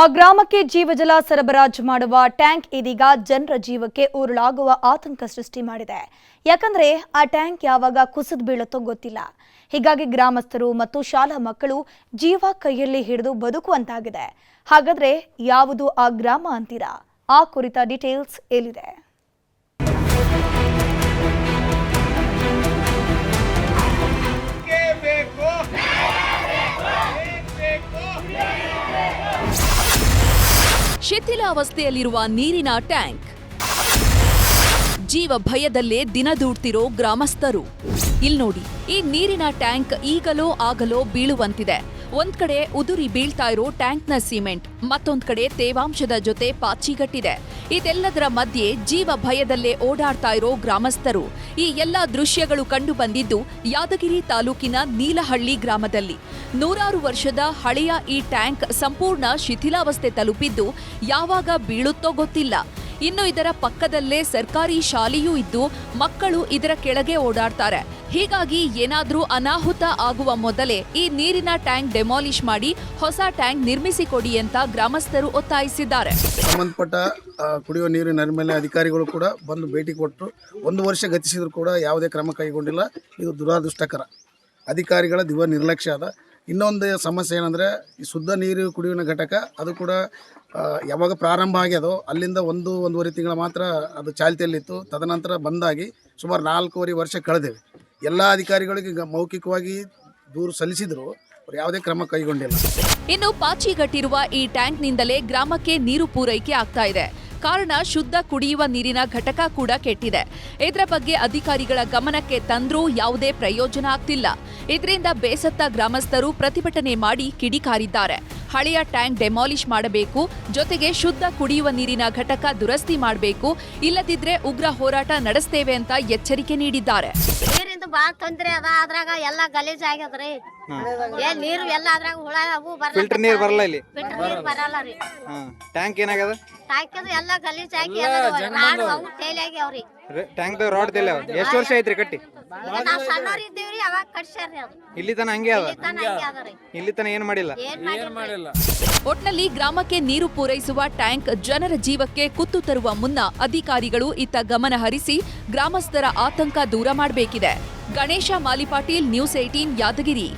ಆ ಗ್ರಾಮಕ್ಕೆ ಜೀವಜಲ ಸರಬರಾಜು ಮಾಡುವ ಟ್ಯಾಂಕ್ ಇದೀಗ ಜನರ ಜೀವಕ್ಕೆ ಉರುಳಾಗುವ ಆತಂಕ ಸೃಷ್ಟಿ ಮಾಡಿದೆ. ಯಾಕಂದ್ರೆ ಆ ಟ್ಯಾಂಕ್ ಯಾವಾಗ ಕುಸಿದು ಬೀಳುತ್ತೋ ಗೊತ್ತಿಲ್ಲ. ಹೀಗಾಗಿ ಗ್ರಾಮಸ್ಥರು ಮತ್ತು ಶಾಲಾ ಮಕ್ಕಳು ಜೀವ ಕೈಯಲ್ಲಿ ಹಿಡಿದು ಬದುಕುವಂತಾಗಿದೆ. ಹಾಗಾದ್ರೆ ಯಾವುದು ಆ ಗ್ರಾಮ ಅಂತೀರಾ? ಆ ಕುರಿತ ಡೀಟೇಲ್ಸ್ ಎಲ್ಲಿದೆ? ಶಿಥಿಲಾವಸ್ಥೆಯಲ್ಲಿರುವ ನೀರಿನ ಟ್ಯಾಂಕ್. ಜೀವ ಭಯದಲ್ಲೇ ದಿನದೂಡ್ತಿರೋ ಗ್ರಾಮಸ್ಥರು. ಇಲ್ ನೋಡಿ, ಈ ನೀರಿನ ಟ್ಯಾಂಕ್ ಈಗಲೋ ಆಗಲೋ ಬೀಳುವಂತಿದೆ. ಒಂದ್ ಕಡೆ ಉದುರಿ ಬೀಳ್ತಾ ಇರೋ ಟ್ಯಾಂಕ್ನ ಸಿಮೆಂಟ್, ಮತ್ತೊಂದ್ ಕಡೆ ತೇವಾಂಶದ ಜೊತೆ ಪಾಚಿಗಟ್ಟಿದೆ. ಇದೆಲ್ಲದರ ಮಧ್ಯೆ ಜೀವ ಭಯದಲ್ಲೇ ಓಡಾಡ್ತಾ ಇರೋ ಗ್ರಾಮಸ್ಥರು. ಈ ಎಲ್ಲಾ ದೃಶ್ಯಗಳು ಕಂಡು ಬಂದಿದ್ದು ಯಾದಗಿರಿ ತಾಲೂಕಿನ ನೀಲಹಳ್ಳಿ ಗ್ರಾಮದಲ್ಲಿ. ನೂರಾರು ವರ್ಷದ ಹಳೆಯ ಈ ಟ್ಯಾಂಕ್ ಸಂಪೂರ್ಣ ಶಿಥಿಲಾವಸ್ಥೆ ತಲುಪಿದ್ದು ಯಾವಾಗ ಬೀಳುತ್ತೋ ಗೊತ್ತಿಲ್ಲ. ಇನ್ನು ಇದರ ಪಕ್ಕದಲ್ಲೇ ಸರ್ಕಾರಿ ಶಾಲೆಯೂ ಇದ್ದು ಮಕ್ಕಳು ಇದರ ಕೆಳಗೆ ಓಡಾಡ್ತಾರೆ. ಹೀಗಾಗಿ ಏನಾದರೂ ಅನಾಹುತ ಆಗುವ ಮೊದಲೇ ಈ ನೀರಿನ ಟ್ಯಾಂಕ್ ಡೆಮಾಲಿಷ್ ಮಾಡಿ ಹೊಸ ಟ್ಯಾಂಕ್ ನಿರ್ಮಿಸಿಕೊಡಿ ಅಂತ ಗ್ರಾಮಸ್ಥರು ಒತ್ತಾಯಿಸಿದ್ದಾರೆ. ಸಂಬಂಧಪಟ್ಟ ಕುಡಿಯುವ ನೀರು ನೈರ್ಮಲ್ಯ ಅಧಿಕಾರಿಗಳು ಕೂಡ ಬಂದು ಭೇಟಿ ಕೊಟ್ಟು ಒಂದು ವರ್ಷ ಗತಿಸಿದ್ರು ಕೂಡ ಯಾವುದೇ ಕ್ರಮ ಕೈಗೊಂಡಿಲ್ಲ. ಇದು ದುರಾದೃಷ್ಟಕರ. ಅಧಿಕಾರಿಗಳ ದಿವ ನಿರ್ಲಕ್ಷ್ಯ ಅದ. ಇನ್ನೊಂದು ಸಮಸ್ಯೆ ಏನಂದರೆ ಈ ಶುದ್ಧ ನೀರು ಕುಡಿಯುವ ಘಟಕ, ಅದು ಕೂಡ ಯಾವಾಗ ಪ್ರಾರಂಭ ಆಗ್ಯದೋ ಅಲ್ಲಿಂದ ಒಂದು, ಒಂದೂವರೆ ತಿಂಗಳ ಮಾತ್ರ ಅದು ಚಾಲ್ತಿಯಲ್ಲಿತ್ತು. ತದನಂತರ ಬಂದಾಗಿ ಸುಮಾರು ನಾಲ್ಕೂವರೆ ವರ್ಷ ಕಳೆದೇವೆ. ಎಲ್ಲ ಅಧಿಕಾರಿಗಳಿಗೆ ಮೌಖಿಕವಾಗಿ ದೂರು ಸಲ್ಲಿಸಿದ್ರು. ಅವ್ರು ಯಾವುದೇ ಕ್ರಮ ಕೈಗೊಂಡಿಲ್ಲ. ಇನ್ನು ಪಾಚಿಗಟ್ಟಿರುವ ಈ ಟ್ಯಾಂಕ್ನಿಂದಲೇ ಗ್ರಾಮಕ್ಕೆ ನೀರು ಪೂರೈಕೆ ಆಗ್ತಾ ಇದೆ. ಕಾರಣ ಶುದ್ಧ ಕುಡಿಯುವ ನೀರಿನ ಘಟಕ ಕೂಡ ಕೆಟ್ಟಿದೆ. ಇದರ ಬಗ್ಗೆ ಅಧಿಕಾರಿಗಳ ಗಮನಕ್ಕೆ ತಂದ್ರೂ ಯಾವುದೇ ಪ್ರಯೋಜನ ಆಗ್ತಿಲ್ಲ. ಇದರಿಂದ ಬೇಸತ್ತ ಗ್ರಾಮಸ್ಥರು ಪ್ರತಿಭಟನೆ ಮಾಡಿ ಕಿಡಿಕಾರಿದ್ದಾರೆ. ಹಳೆಯ ಟ್ಯಾಂಕ್ ಡೆಮಾಲಿಷ್ ಮಾಡಬೇಕು, ಜೊತೆಗೆ ಶುದ್ಧ ಕುಡಿಯುವ ನೀರಿನ ಘಟಕ ದುರಸ್ತಿ ಮಾಡಬೇಕು, ಇಲ್ಲದಿದ್ರೆ ಉಗ್ರ ಹೋರಾಟ ನಡೆಸ್ತೇವೆ ಅಂತ ಎಚ್ಚರಿಕೆ ನೀಡಿದ್ದಾರೆ. ನೀರಿಂದ ಬಹಳ ತೊಂದರೆ ಅದ, ಅದ್ರಾಗ ಎಲ್ಲ ಗಲೀಜ್ ಆಗ್ಯದ್ರಿ ಏನ್ ನೀರು ಎಲ್ಲ ಅದ್ರಾಗ ಹುಳ ಅವು ಬರಲ್ಲ ಫಿಲ್ಟರ್ ನೀರ್ ಬರಲ್ಲ ಇಲ್ಲಿ. ಫಿಲ್ಟರ್ ನೀರ್ ಬರಲ್ಲ. ರೀ. ಹಾ ಟ್ಯಾಂಕ್ ಏನಾಗ್ಯದ? ಹಾಕಿದ್ರೆ ಎಲ್ಲಾ ಗಲೀಜ್ ಆಗಿ ರಾಡು ಅವು ತೇಲಿ ಆಗ್ಯಾವ್ರಿ ಟ್ಯಾಂಕ್ ರಾಡ್ ದಿಲ್ಲ ಎಷ್ಟು ವರ್ಷ ಐತ್ರಿ ಕಟ್ಟಿ? ಈಗ ನಾವ್ ಸಣ್ಣವ್ರ ಇದ್ದೀವ್ರಿ ಅವಾಗ ಕಟ್ಸ್ಯಾರ್ರಿ ಅದು. ಇಲ್ಲಿ ತನ ಹಂಗೆ ಅದ? ತನ ಹಂಗೆ ಅದರಿ ಇಲ್ಲಿ ತನ ಏನ್ ಮಾಡಿಲ್ಲ? ಏನ್ ಮಾಡಿಲ್ಲ ಒಟ್ನಲ್ಲಿ ಗ್ರಾಮಕ್ಕೆ ನೀರು ಪೂರೈಸುವ ಟ್ಯಾಂಕ್ ಜನರ ಜೀವಕ್ಕೆ ಕುತ್ತು ತರುವ ಮುನ್ನ ಅಧಿಕಾರಿಗಳು ಇತ್ತ ಗಮನ ಹರಿಸಿ ಗ್ರಾಮಸ್ಥರ ಆತಂಕ ದೂರ ಮಾಡಬೇಕಿದೆ. Ganesh Malipatil news eighteen Yadgiri.